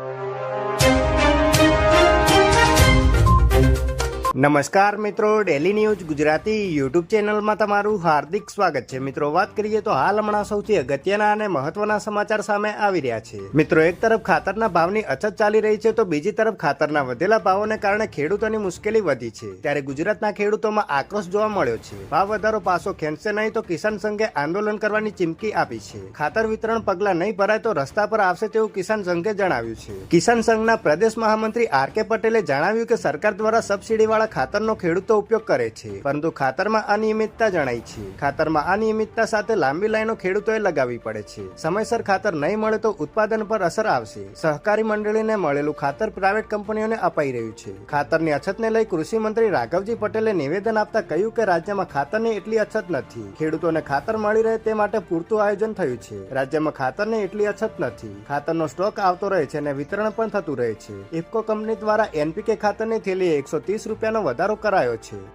you. નમસ્કાર મિત્રો daily news Gujarati YouTube ચેનલમાં તમારું હાર્દિક સ્વાગત છે. મિત્રો, વાત કરીએ તો હાલ હમણાં સૌથી અગત્યના અને મહત્વના સમાચાર સામે આવી રહ્યા છે. મિત્રો, એક તરફ ખાતરના ભાવની અછત ચાલી રહી છે, તો બીજી તરફ ખાતરના વધેલા ભાવોને કારણે ખેડૂતોની મુશ્કેલી વધી છે. ત્યારે ગુજરાતના ખેડૂતોમાં આક્રોશ જોવા મળ્યો છે. ભાવ વધારો પાછો ખેંચશે નહીં, તો કિસાન સંઘે આંદોલન કરવાની ચીમકી આપી છે. ખાતર વિતરણ પગલા નહીં ભરાય, તો રસ્તા પર આવશે તેવું કિસાન સંઘે જણાવ્યું છે. કિસાન સંઘના પ્રદેશ મહામંત્રી આર કે પટેલે જણાવ્યું કે સરકાર દ્વારા સબસિડીવાળા ખાતરનો ખેડૂતો ઉપયોગ કરે છે. પરંતુ ખાતરમાં અનિયમિતતા જણાય છે. ખાતરમાં અનિયમિતતા સાથે લાંબી લાઈનો ખેડૂતોએ લગાવવી પડે છે. સમયસર ખાતર નહીં મળે તો ઉત્પાદન પર અસર આવશે. સહકારી મંડળીને મળેલું ખાતર પ્રાઇવેટ કંપનીઓને અપાઈ રહ્યું છે. ખાતરની અછતને લઈ કૃષિ મંત્રી રાઘવજી પટેલે નિવેદન આપતા કહ્યું કે રાજ્યમાં ખાતરની એટલી અછત નથી. ખેડૂતોને ખાતર મળી રહે તે માટે પૂરતું આયોજન થયું છે. રાજ્યમાં ખાતરની એટલી અછત નથી. ખાતરનો સ્ટોક આવતો રહે છે અને વિતરણ પણ થતું રહે છે. ઇફકો કંપની દ્વારા એનપીકે ખાતરની થેલી એકસો ત્રીસ રૂપિયાનો વધારો કરાયો છે.